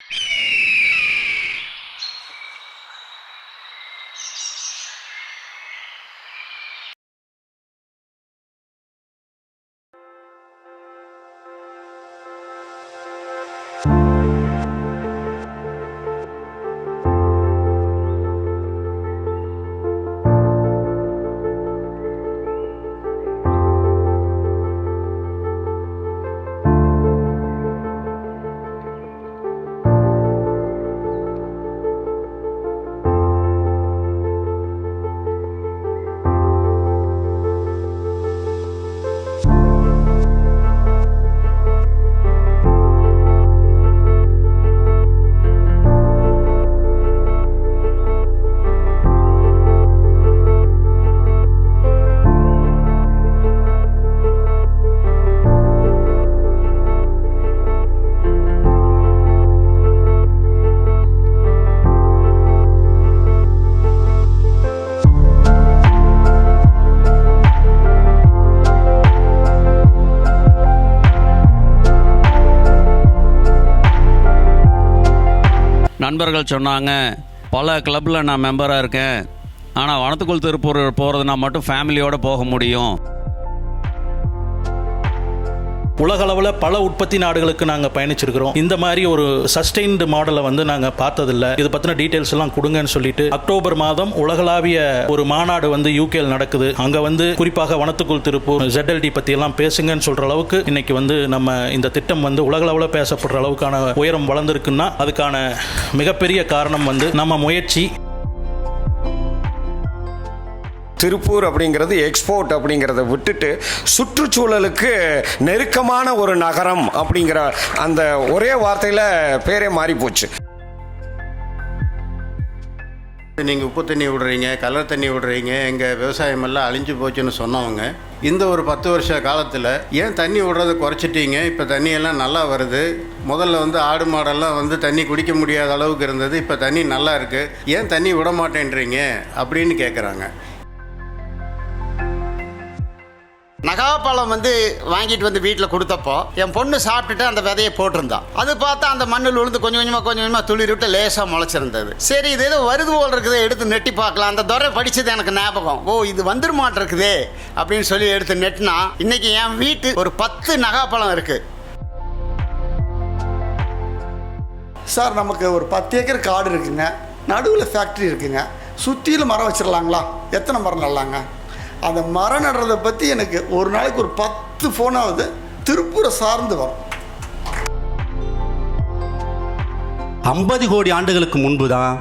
you நண்பர்கள் சொன்னாங்க பல கிளப்பில் நான் மெம்பராக இருக்கேன். ஆனால் வனத்துக்குள் திருப்பூர் போகிறதுனா மட்டும் ஃபேமிலியோடு போக முடியும். உலகளவில் பல உற்பத்தி நாடுகளுக்கு நாங்கள் பயணிச்சிருக்கிறோம். இந்த மாதிரி ஒரு சஸ்டெயின்டு மாடலை வந்து நாங்கள் பார்த்ததில்ல. இது பற்றின டீட்டெயில்ஸ் எல்லாம் கொடுங்கன்னு சொல்லிட்டு அக்டோபர் மாதம் உலகளாவிய ஒரு மாநாடு வந்து யூகேல நடக்குது. அங்கே வந்து குறிப்பாக வனத்துக்குள் திருப்பூர் ஜெட்எல்டி பற்றி எல்லாம் பேசுங்கன்னு சொல்கிற அளவுக்கு இன்னைக்கு வந்து நம்ம இந்த திட்டம் வந்து உலகளவில் பேசப்படுற அளவுக்கான உயரம் வளர்ந்துருக்குன்னா அதுக்கான மிகப்பெரிய காரணம் வந்து நம்ம முயற்சி திருப்பூர் அப்படிங்கிறது எக்ஸ்போர்ட் அப்படிங்கிறத விட்டுட்டு சுற்றுச்சூழலுக்கு நெருக்கமான ஒரு நகரம் அப்படிங்கிற அந்த ஒரே வார்த்தையில் பேரே மாறி போச்சு. நீங்கள் உப்பு தண்ணி விடுறீங்க கலர் தண்ணி விடுறீங்க எங்கள் விவசாயமெல்லாம் அழிஞ்சு போச்சுன்னு சொன்னவங்க இந்த ஒரு பத்து வருஷ காலத்தில் ஏன் தண்ணி விடுறத குறைச்சிட்டீங்க? இப்போ தண்ணியெல்லாம் நல்லா வருது. முதல்ல வந்து ஆடு மாடெல்லாம் வந்து தண்ணி குடிக்க முடியாத அளவுக்கு இருந்தது. இப்போ தண்ணி நல்லா இருக்குது ஏன் தண்ணி விட மாட்டேன்றீங்க? அப்படின்னு கேட்குறாங்க நகாப்பழம் வந்து வாங்கிட்டு வந்து வீட்டில் கொடுத்தப்போ என் பொண்ணு சாப்பிட்டுட்டு அந்த விதையை போட்டிருந்தான் அது பார்த்தா அந்த மண்ணில் விழுந்து கொஞ்சம் கொஞ்சமாக கொஞ்சம் கொஞ்சமாக துளிர் விட்டு லேசாக முளைச்சிருந்தது. சரி இது ஏதோ வருது போல் இருக்குது எடுத்து நெட்டி பார்க்கலாம். அந்த துறை படித்தது எனக்கு ஞாபகம். ஓ இது வந்துரு மாட்டிருக்குதே அப்படின்னு சொல்லி எடுத்து நெட்டினா இன்னைக்கு என் வீட்டு ஒரு பத்து நகாப்பழம் இருக்குது சார் நமக்கு ஒரு பத்து ஏக்கர் காடு இருக்குங்க. நடுவில் ஃபேக்ட்ரி இருக்குங்க. சுற்றிலும் மரம் வச்சிடலாங்களா எத்தனை மரம் நடலாங்க அந்த மரம் நடுறதை பற்றி எனக்கு ஒரு நாளைக்கு ஒரு பத்து ஃபோனாவது திருப்பூரை சார்ந்து வரும். ஐம்பது கோடி ஆண்டுகளுக்கு முன்பு தான்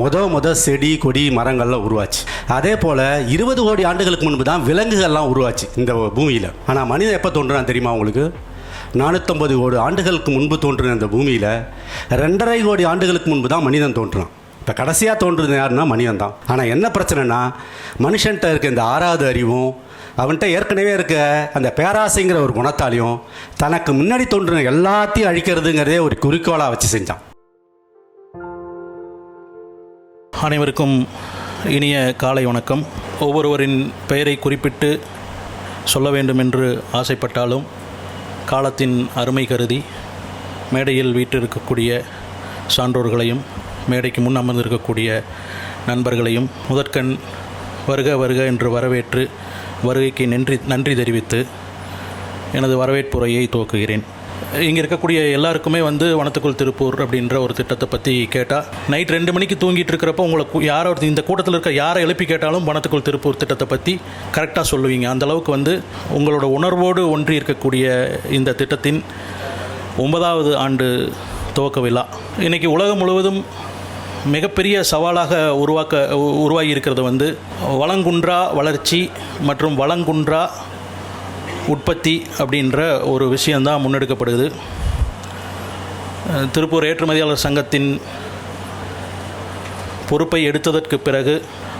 முத முத செடி கொடி மரங்கள்லாம் உருவாச்சு. அதே போல் இருபது கோடி ஆண்டுகளுக்கு முன்பு தான் விலங்குகள்லாம் உருவாச்சு இந்த பூமியில். ஆனால் மனிதன் எப்போ தோன்றுறான் தெரியுமா உங்களுக்கு? நானூற்றம்பது கோடி ஆண்டுகளுக்கு முன்பு தோன்றின இந்த பூமியில் ரெண்டரை கோடி ஆண்டுகளுக்கு முன்பு தான் மனிதன் தோன்றுறான். இப்போ கடைசியாக தோன்றுறது யாருன்னா மனிதன் தான். ஆனால் என்ன பிரச்சனைனா மனுஷன்கிட்ட இருக்க இந்த ஆறாவது அறிவும் அவன்கிட்ட ஏற்கனவே இருக்க அந்த பேராசைங்கிற ஒரு குணத்தாலையும் தனக்கு முன்னாடி தோன்றின எல்லாத்தையும் அழிக்கிறதுங்கிறதே ஒரு குறிக்கோளாக வச்சு செஞ்சான். அனைவருக்கும் இனிய காலை வணக்கம். ஒவ்வொருவரின் பெயரை குறிப்பிட்டு சொல்ல வேண்டும் என்று ஆசைப்பட்டாலும் காலத்தின் அருமை கருதி மேடையில் வீட்டிருக்கக்கூடிய சான்றோர்களையும் மேடைக்கு முன் அமர்ந்திருக்கக்கூடிய நண்பர்களையும் முதற்கண் வருக வருக என்று வரவேற்று வருகைக்கு நன்றி நன்றி தெரிவித்து எனது வரவேற்புரையை துவக்குகிறேன். இங்கே இருக்கக்கூடிய எல்லாருக்குமே வந்து வனத்துக்குள் திருப்பூர் அப்படின்ற ஒரு திட்டத்தை பற்றி கேட்டால் நைட் ரெண்டு மணிக்கு தூங்கிட்டு இருக்கிறப்ப உங்களை யாரோ ஒருத்தர் இந்த கூட்டத்தில் இருக்க யாரை எழுப்பி கேட்டாலும் வனத்துக்குள் திருப்பூர் திட்டத்தை பற்றி கரெக்டாக சொல்லுவீங்க. அந்தளவுக்கு வந்து உங்களோட உணர்வோடு ஒன்றி இருக்கக்கூடிய இந்த திட்டத்தின் ஒன்பதாவது ஆண்டு துவக்க விழா. இன்றைக்கி உலகம் முழுவதும் மிகப்பெரிய சவாலாக உருவாக்க உ- உருவாகி இருக்கிறது வந்து வளங்குன்றா வளர்ச்சி மற்றும் வளங்குன்றா உற்பத்தி அப்படின்ற ஒரு விஷயந்தான் முன்னெடுக்கப்படுது. திருப்பூர் ஏற்றுமதியாளர் சங்கத்தின் பொறுப்பை எடுத்ததற்கு பிறகு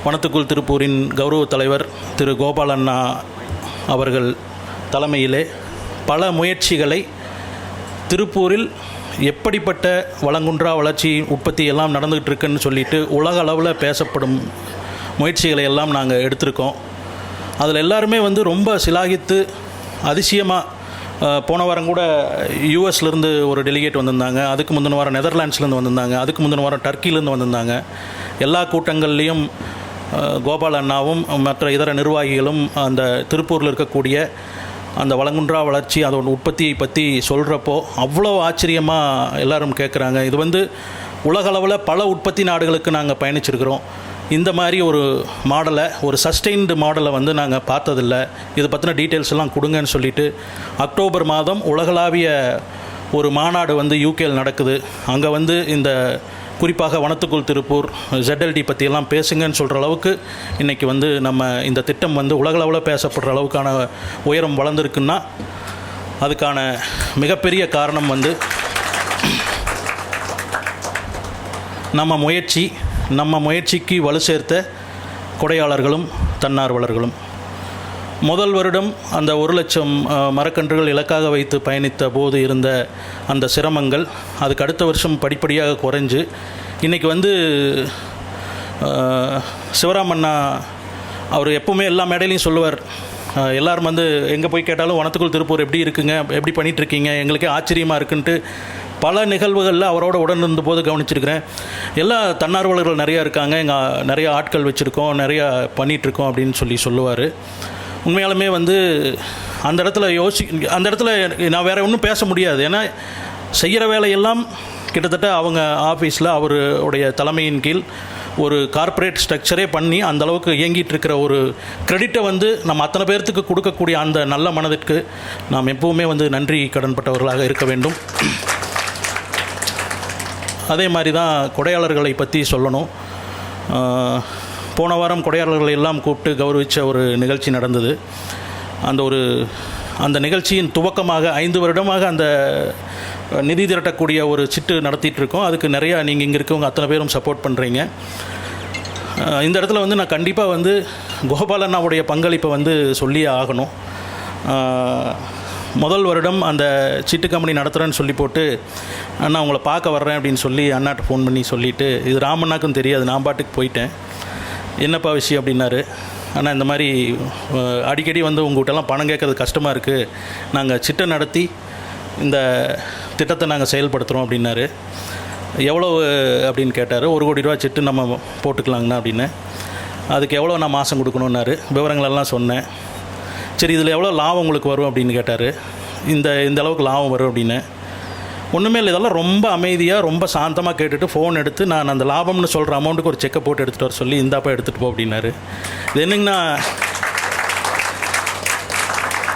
வனத்துக்குள் திருப்பூரின் கௌரவ தலைவர் திரு கோபாலண்ணா அவர்கள் தலைமையிலே பல முயற்சிகளை திருப்பூரில் எப்படிப்பட்ட வளங்குன்றா வளர்ச்சி உற்பத்தி எல்லாம் நடந்துகிட்டு இருக்குன்னு சொல்லிட்டு உலக அளவில் பேசப்படும் முயற்சிகளை எல்லாம் நாங்கள் எடுத்திருக்கோம். அதில் எல்லாருமே வந்து ரொம்ப சிலாகித்து அதிசயமாக போன வாரம் கூட யூஎஸ்லேருந்து ஒரு டெலிகேட் வந்திருந்தாங்க. அதுக்கு முந்தின வாரம் நெதர்லாண்ட்ஸ்லேருந்து வந்திருந்தாங்க. அதுக்கு முந்தின வாரம் டர்க்கிலேருந்து வந்திருந்தாங்க. எல்லா கூட்டங்கள்லேயும் கோபால் அண்ணாவும் மற்ற இதர நிர்வாகிகளும் அந்த திருப்பூரில் இருக்கக்கூடிய அந்த வளங்குன்றா வளர்ச்சி அதோட உற்பத்தியை பற்றி சொல்கிறப்போ அவ்வளோ ஆச்சரியமாக எல்லாரும் கேட்குறாங்க இது வந்து உலகளவில் பல உற்பத்தி நாடுகளுக்கு நாங்கள் பயணிச்சிருக்கிறோம். இந்த மாதிரி ஒரு மாடலை ஒரு சஸ்டெயின்டு மாடலை வந்து நாங்கள் பார்த்ததில்ல. இதை பற்றின டீட்டெயில்ஸ் எல்லாம் கொடுங்கன்னு சொல்லிட்டு அக்டோபர் மாதம் உலகளாவிய ஒரு மாநாடு வந்து யூகேல நடக்குது. அங்கே வந்து இந்த குறிப்பாக வனத்துக்குள் திருப்பூர் ஜெட்எல்டி பற்றியெல்லாம் பேசுங்கன்னு சொல்கிற அளவுக்கு இன்றைக்கி வந்து நம்ம இந்த திட்டம் வந்து உலகளவில் பேசப்படுற அளவுக்கான உயரம் வளர்ந்துருக்குன்னா அதுக்கான மிகப்பெரிய காரணம் வந்து நம்ம முயற்சி நம்ம முயற்சிக்கு வலு சேர்த்த கொடையாளர்களும் தன்னார்வலர்களும். முதல் வருடம் அந்த ஒரு லட்சம் மரக்கன்றுகள் இலக்காக வைத்து பயணித்த போது இருந்த அந்த சிரமங்கள் அதுக்கு அடுத்த வருஷம் படிப்படியாக குறைஞ்சு இன்றைக்கி வந்து சிவராமண்ணா அவர் எப்பவுமே எல்லா மேடையிலையும் சொல்லுவார். எல்லோரும் எல்லாரும் வந்து எங்கே போய் கேட்டாலும் வனத்துக்குள் திருப்பூர் எப்படி இருக்குங்க எப்படி பண்ணிகிட்ருக்கீங்க எங்களுக்கே ஆச்சரியமாக இருக்குன்ட்டு பல நிகழ்வுகளில் அவரோட உடன் இருந்தபோது கவனிச்சிருக்கிறேன். எல்லா தன்னார்வலர்கள் நிறையா இருக்காங்க எங்கள் நிறையா ஆட்கள் வச்சுருக்கோம் நிறையா பண்ணிகிட்ருக்கோம் அப்படின்னு சொல்லி சொல்லுவார். உண்மையாலுமே வந்து அந்த இடத்துல யோசி அந்த இடத்துல நான் வேறு ஒன்றும் பேச முடியாது. ஏன்னா செய்கிற வேலையெல்லாம் கிட்டத்தட்ட அவங்க ஆஃபீஸில் அவருடைய தலைமையின் கீழ் ஒரு கார்ப்பரேட் ஸ்ட்ரக்சரே பண்ணி அந்தளவுக்கு இயங்கிட்டு இருக்கிற ஒரு கிரெடிட்டை வந்து நம்ம அத்தனை பேர்த்துக்கு கொடுக்கக்கூடிய அந்த நல்ல மனதிற்கு நாம் எப்பவுமே வந்து நன்றி கடன்பட்டவர்களாக இருக்க வேண்டும். அதே மாதிரி தான் கொடையாளர்களை பற்றி சொல்லணும். போன வாரம் கொடையாளர்களை எல்லாம் கூப்பிட்டு கௌரவித்த ஒரு நிகழ்ச்சி நடந்தது. அந்த ஒரு அந்த நிகழ்ச்சியின் துவக்கமாக ஐந்து வருடமாக அந்த நிதி திரட்டக்கூடிய ஒரு சிட்டு நடத்திட்டுருக்கோம். அதுக்கு நிறையா நீங்கள் இங்கே இருக்கவங்க அத்தனை பேரும் சப்போர்ட் பண்ணுறீங்க இந்த இடத்துல வந்து நான் கண்டிப்பாக வந்து கோபாலண்ணாவுடைய பங்களிப்பை வந்து சொல்லியே ஆகணும். முதல் வருடம் அந்த சிட்டு கம்பெனி நடத்துகிறேன்னு சொல்லி போட்டு அண்ணா உங்களை பார்க்க வர்றேன் அப்படின்னு சொல்லி அண்ணாட்ட ஃபோன் பண்ணி சொல்லிவிட்டு இது ராமண்ணாக்கும் தெரியாது நான் பாட்டுக்கு போயிட்டேன். என்னப்பா விஷயம் அப்படின்னாரு? ஆனால் இந்த மாதிரி அடிக்கடி வந்து உங்கள்கிட்டலாம் பணம் கேட்கறது கஷ்டமாக இருக்குது நாங்கள் சிட்டை நடத்தி இந்த திட்டத்தை நாங்கள் செயல்படுத்துகிறோம் அப்படின்னாரு. எவ்வளோ அப்படின்னு கேட்டார். ஒரு கோடி ரூபா சிட்டு நம்ம போட்டுக்கலாங்கண்ணா அப்படின்னு. அதுக்கு எவ்வளோ நான் மாதம் கொடுக்கணுன்னாரு விவரங்களெல்லாம் சொன்னேன். சரி இதில் எவ்வளோ லாபம் உங்களுக்கு வரும் அப்படின்னு கேட்டார். இந்த இந்த அளவுக்கு லாபம் வரும் அப்படின்னு. ஒன்றுமே இல்லை இதெல்லாம் ரொம்ப அமைதியாக ரொம்ப சாந்தமாக கேட்டுட்டு ஃபோன் எடுத்து நான் அந்த லாபம்னு சொல்கிற அமௌண்ட்டுக்கு ஒரு செக்கை போட்டு எடுத்துகிட்டு வர சொல்லி இந்தாப்பா எடுத்துகிட்டு போ அப்படின்னாரு. இது என்னங்கண்ணா?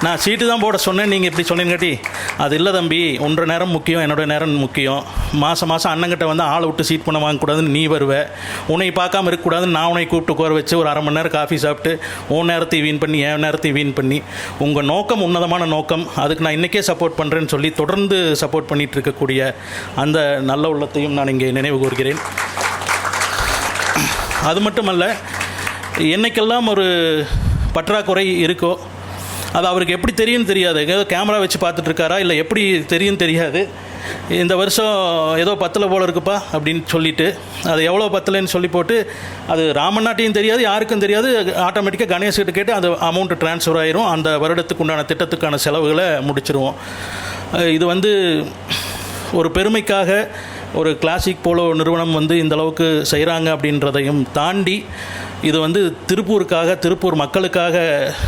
நான் சீட்டு தான் போட சொன்னேன் நீங்கள் இப்படி சொன்னீங்கட்டி அது இல்லை தம்பி ஒன்றரை நேரம் முக்கியம் என்னோட நேரம் முக்கியம். மாதம் மாதம் அண்ணங்கிட்ட வந்து ஆளை விட்டு சீட் பண்ண வாங்கக்கூடாதுன்னு நீ வருவ. உன்னை பார்க்காம இருக்கக்கூடாதுன்னு நான் உன்னை கூப்பிட்டு உட்கார வச்சு ஒரு அரை மணி நேரம் காஃபி சாப்பிட்டு உன் நேரத்தை வீண் பண்ணி என் நேரத்தை வீண் பண்ணி உங்கள் நோக்கம் உன்னதமான நோக்கம். அதுக்கு நான் இன்றைக்கே சப்போர்ட் பண்ணுறேன்னு சொல்லி தொடர்ந்து சப்போர்ட் பண்ணிட்டு இருக்கக்கூடிய அந்த நல்ல உள்ளத்தையும் நான் இங்கே நினைவு கூறுகிறேன் அது மட்டுமல்ல என்னைக்கெல்லாம் ஒரு பற்றாக்குறை இருக்கோ அது அவருக்கு எப்படி தெரியும்னு தெரியாது. ஏதோ கேமரா வச்சு பார்த்துட்டு இருக்காரா? இல்லை எப்படி தெரியும் தெரியாது. இந்த வருஷம் ஏதோ பத்தில் போல இருக்குப்பா அப்படின்னு சொல்லிட்டு அது எவ்வளோ பத்தலைன்னு சொல்லி போட்டு அது ராமநாட்டையும் தெரியாது யாருக்கும் தெரியாது. ஆட்டோமேட்டிக்காக கணேஷ்கிட்ட கேட்டு அந்த அமௌண்ட்டு ட்ரான்ஸ்ஃபர் ஆயிரும். அந்த வருடத்துக்கு உண்டான திட்டத்துக்கான செலவுகளை முடிச்சிருவோம். இது வந்து ஒரு பெருமைக்காக ஒரு கிளாசிக் போலோ நிறுவனம் வந்து இந்த அளவுக்கு செய்கிறாங்க அப்படின்றதையும் தாண்டி இது வந்து திருப்பூருக்காக திருப்பூர் மக்களுக்காக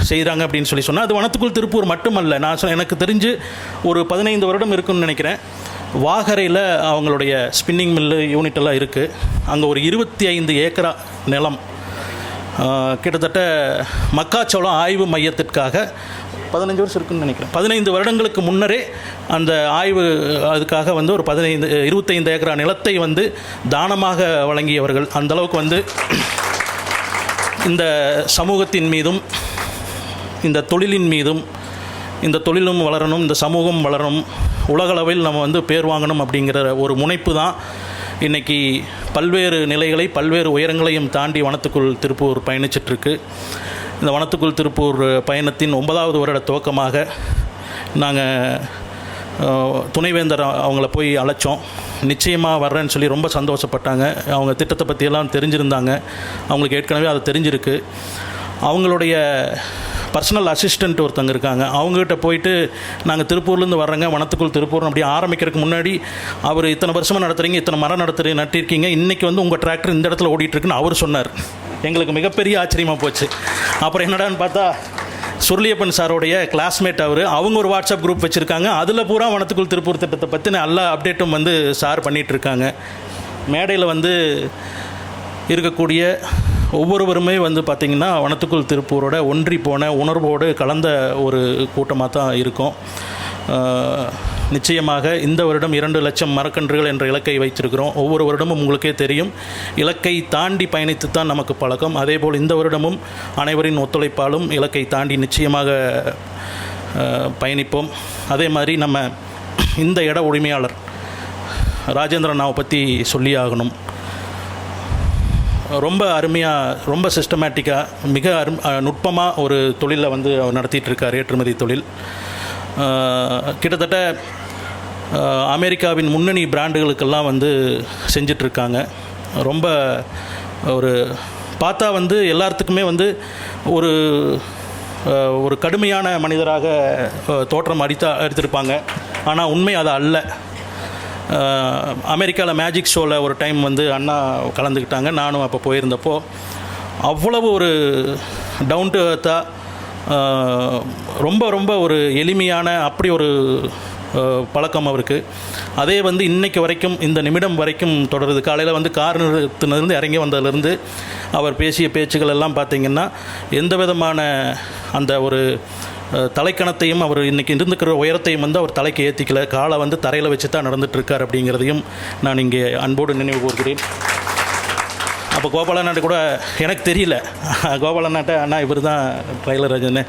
செய்கிறாங்க அப்படின்னு சொல்லி சொன்னால் அது வனத்துக்குள் திருப்பூர் மட்டுமல்ல. நான் சொ- எனக்கு தெரிஞ்சு ஒரு பதினைந்து வருடம் இருக்குன்னு நினைக்கிறேன். வாகரையில் அவங்களுடைய ஸ்பின்னிங் மில்லு யூனிட்டெல்லாம் இருக்குது அங்கே ஒரு இருபத்தி ஐந்து ஏக்கரா நிலம். கிட்டத்தட்ட மக்காச்சோளம் ஆய்வு மையத்திற்காக பதினஞ்சு வருஷம் இருக்குன்னு நினைக்கிறேன். பதினைந்து வருடங்களுக்கு முன்னரே அந்த ஆய்வு அதுக்காக வந்து ஒரு பதினைந்து இருபத்தைந்து ஏக்கரா நிலத்தை வந்து தானமாக வழங்கியவர்கள். அந்தளவுக்கு வந்து இந்த சமூகத்தின் மீதும் இந்த தொழிலின் மீதும் இந்த தொழிலும் வளரணும் இந்த சமூகம் வளரணும் உலகளவில் நம்ம வந்து பேர் வாங்கணும் அப்படிங்கிற ஒரு முனைப்பு தான் இன்றைக்கி பல்வேறு நிலைகளை பல்வேறு உயரங்களையும் தாண்டி வனத்துக்குள் திருப்பூர் பயணிச்சிட்ருக்கு. இந்த வனத்துக்குள் திருப்பூர் பயணத்தின் ஒன்பதாவது வருட துவக்கமாக நாங்கள் துணைவேந்தர் அவங்கள போய் அழைச்சோம். நிச்சயமாக வர்றேன்னு சொல்லி ரொம்ப சந்தோஷப்பட்டாங்க. அவங்க திட்டத்தை பற்றியெல்லாம் தெரிஞ்சிருந்தாங்க. அவங்களுக்கு ஏற்கனவே அது தெரிஞ்சிருக்கு. அவங்களுடைய பர்சனல் அசிஸ்டண்ட் ஒருத்தங்க இருக்காங்க. அவங்ககிட்ட போயிட்டு நாங்கள் திருப்பூர்லேருந்து வர்றோங்க. வனத்துக்குள் திருப்பூர் அப்படி ஆரம்பிக்கிறதுக்கு முன்னாடி அவர் இத்தனை வருஷமாக நடத்துறீங்க. இத்தனை மரம் நடத்துறீங்க. நட்டிருக்கீங்க. இன்றைக்கி வந்து உங்கள் டிராக்டர் இந்த இடத்துல ஓடிட்டுருக்குன்னு அவர் சொன்னார். எங்களுக்கு மிகப்பெரிய ஆச்சரியமாக போச்சு. அப்புறம் என்னடான்னு பார்த்தா சுருளியப்பன் சாரோடைய கிளாஸ்மேட் அவர். அவங்க ஒரு வாட்ஸ்அப் குரூப் வச்சுருக்காங்க. அதில் பூரா வனத்துக்குள் திருப்பூர் திட்டத்தை பற்றின எல்லா அப்டேட்டும் வந்து சார் பண்ணிகிட்ருக்காங்க மேடையில் வந்து இருக்கக்கூடிய ஒவ்வொருவருமே வந்து பார்த்திங்கன்னா வனத்துக்குள் திருப்பூரோட ஒன்றி போன உணர்வோடு கலந்த ஒரு கூட்டமாக தான் இருக்கும். நிச்சயமாக இந்த வருடம் இரண்டு லட்சம் மரக்கன்றுகள் என்ற இலக்கை வைத்திருக்கிறோம். ஒவ்வொரு வருடமும் உங்களுக்கே தெரியும். இலக்கை தாண்டி பயணித்து தான் நமக்கு பழக்கம். அதேபோல் இந்த வருடமும் அனைவரின் ஒத்துழைப்பாலும் இலக்கை தாண்டி நிச்சயமாக பயணிப்போம். அதே மாதிரி நம்ம இந்த இட உரிமையாளர் ராஜேந்திரன் நாவை பற்றி சொல்லி ஆகணும். ரொம்ப அருமையாக ரொம்ப சிஸ்டமேட்டிக்காக மிக அரு நுட்பமாக ஒரு தொழிலை வந்து அவர் நடத்திட்டு இருக்கார் ஏற்றுமதி தொழில். கிட்டத்தட்ட அமெரிக்காவின் முன்னணி பிராண்டுகளுக்கெல்லாம் வந்து செஞ்சிட்ருக்காங்க. ரொம்ப ஒரு பார்த்தா வந்து எல்லாத்துக்குமே வந்து ஒரு ஒரு கடுமையான மனிதராக தோற்றம் அடித்தா எடுத்திருப்பாங்க. ஆனால் உண்மை அது அல்ல. அமெரிக்காவில் மேஜிக் ஷோவில் ஒரு டைம் வந்து அண்ணா கலந்துக்கிட்டாங்க. நானும் அப்போ போயிருந்தப்போ அவ்வளவு ஒரு டவுன் டு அர்த்தாக ரொம்ப ரொம்ப ஒரு எளிமையான அப்படி ஒரு பழக்கம் அவருக்கு. அதே வந்து இன்றைக்கு வரைக்கும் இந்த நிமிடம் வரைக்கும் தொடருது. காலையில் வந்து கார் நிறுத்தினதுலேருந்து இறங்கி வந்ததுலேருந்து அவர் பேசிய பேச்சுகள் எல்லாம் பார்த்திங்கன்னா எந்த விதமான அந்த ஒரு தலைக்கணத்தையும் அவர் இன்றைக்கி இருந்துக்கிற உயரத்தையும் வந்து அவர் தலைக்கு ஏற்றிக்கல காலை வந்து தரையில் வச்சு தான் நடந்துகிட்ருக்கார் அப்படிங்கிறதையும் நான் இங்கே அன்போடு நினைவு கூறுகிறேன் அப்போ கோபாலநாட்டு கூட எனக்கு தெரியல. கோபாலநாட்டை அண்ணா இவர் தான் ட்ரைலர் ரஜன்.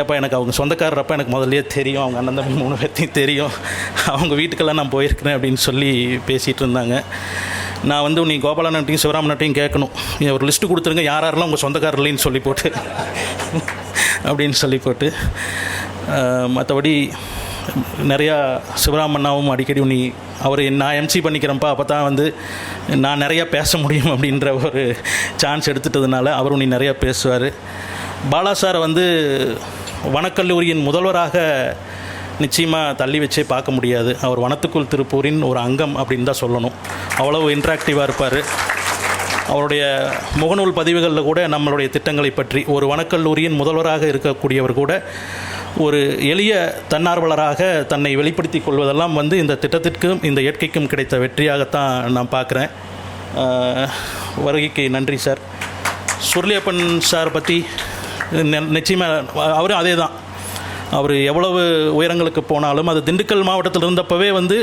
ஏப்பா எனக்கு அவங்க சொந்தக்காரரப்ப எனக்கு முதல்லையே தெரியும். அவங்க அண்ணன் தம்பி மூணு பேர்த்தையும் தெரியும். அவங்க வீட்டுக்கெல்லாம் நான் போயிருக்கிறேன் அப்படின்னு சொல்லி பேசிகிட்டு இருந்தாங்க. நான் வந்து நீ கோபாலநாட்டையும் சிவராமநாட்டையும் கேட்கணும். நீ ஒரு லிஸ்ட்டு கொடுத்துருங்க. யார் யாரெல்லாம் உங்கள் சொந்தக்காரர் இல்லைன்னு சொல்லி போட்டு. அப்படின்னு சொல்லி போட்டு மற்றபடி நிறையா சிவராமண்ணாவும் அடிக்கடி நீ அவர் நான் எம்சி பண்ணிக்கிறேன்ப்பா அப்போ தான் வந்து நான் நிறையா பேச முடியும் அப்படின்ற ஒரு சான்ஸ் எடுத்துட்டதுனால அவரும் நீ நிறையா பேசுவார். பாலா சாரை வந்து வனக்கல்லூரியின் முதல்வராக நிச்சயமாக தள்ளி வச்சே பார்க்க முடியாது. அவர் வனத்துக்குள் திருப்பூரின் ஒரு அங்கம் அப்படின்னு தான் சொல்லணும். அவ்வளவு இன்ட்ராக்டிவாக இருப்பார். அவருடைய முகநூல் பதிவுகளில் கூட நம்மளுடைய திட்டங்களை பற்றி ஒரு வனக்கல்லூரியின் முதல்வராக இருக்கக்கூடியவர் கூட ஒரு எளிய தன்னார்வலராக தன்னை வெளிப்படுத்திக் கொள்வதெல்லாம் வந்து இந்த திட்டத்திற்கும் இந்த இயற்கைக்கும் கிடைத்த வெற்றியாகத்தான் நான் பார்க்குறேன். வருகைக்கு நன்றி சார். சுர்லியப்பன் சார் பற்றி நிச்சயமாக அவரும் அதே தான் அவர் எவ்வளவு உயரங்களுக்கு போனாலும் அது திண்டுக்கல் மாவட்டத்தில் இருந்தப்பவே வந்து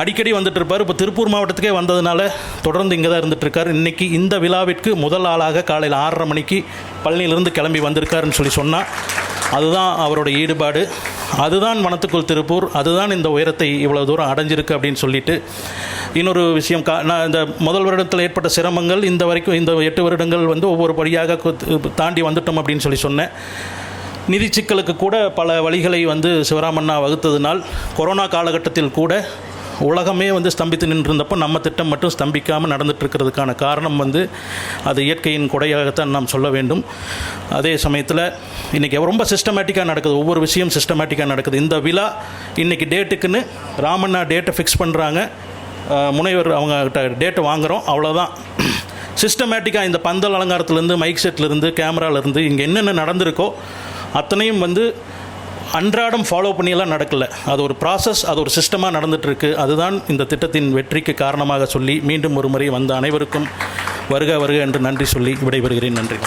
அடிக்கடி வந்துட்டு இருப்பார் இப்போ திருப்பூர் மாவட்டத்துக்கே வந்ததுனால தொடர்ந்து இங்கே தான் இருந்துட்டு இருக்கார் இன்னைக்கு இந்த விழாவிற்கு முதல் ஆளாக காலையில் ஆறரை மணிக்கு பழனியிலிருந்து கிளம்பி வந்திருக்காருன்னு சொல்லி சொன்னால் அதுதான் அவரோட ஈடுபாடு. அதுதான் வனத்துக்குள் திருப்பூர். அதுதான் இந்த உயரத்தை இவ்வளோ தூரம் அடைஞ்சிருக்கு அப்படின்னு சொல்லிட்டு இன்னொரு விஷயம் கா நான் இந்த முதல் வருடத்தில் ஏற்பட்ட சிரமங்கள் இந்த வரைக்கும் இந்த எட்டு வருடங்கள் வந்து ஒவ்வொரு படியாக தாண்டி வந்துட்டோம் அப்படின்னு சொல்லி சொன்னேன். நிதி சிக்கலுக்கு கூட பல வழிகளை வந்து சிவராமண்ணா வகுத்ததினால் கொரோனா காலகட்டத்தில் கூட உலகமே வந்து ஸ்தம்பித்து நின்றிருந்தப்போ நம்ம திட்டம் மட்டும் ஸ்தம்பிக்காமல் நடந்துட்டு இருக்கிறதுக்கான காரணம் வந்து அது இயற்கையின் கொடையாகத்தான் நாம் சொல்ல வேண்டும். அதே சமயத்தில் இன்றைக்கி ரொம்ப சிஸ்டமேட்டிக்காக நடக்குது. ஒவ்வொரு விஷயம் சிஸ்டமேட்டிக்காக நடக்குது. இந்த விழா இன்றைக்கி டேட்டுக்குன்னு ராமண்ணா டேட்டை ஃபிக்ஸ் பண்ணுறாங்க முனைவர் அவங்ககிட்ட டேட்டை வாங்குகிறோம் அவ்வளோதான் சிஸ்டமேட்டிக்காக இந்த பந்தல் அலங்காரத்துலேருந்து மைக் செட்லேருந்து கேமராலேருந்து இங்கே என்னென்ன நடந்திருக்கோ அத்தனையும் வந்து அன்றாடம் ஃபாலோ பண்ணியெல்லாம் நடக்கல. அது ஒரு ப்ராசஸ் அது ஒரு சிஸ்டமாக நடந்துகிட்ருக்கு அதுதான் இந்த திட்டத்தின் வெற்றிக்கு காரணமாக சொல்லி மீண்டும் ஒரு முறை வந்த அனைவருக்கும் வருக வருக என்று நன்றி சொல்லி விடைபெறுகிறேன். நன்றி.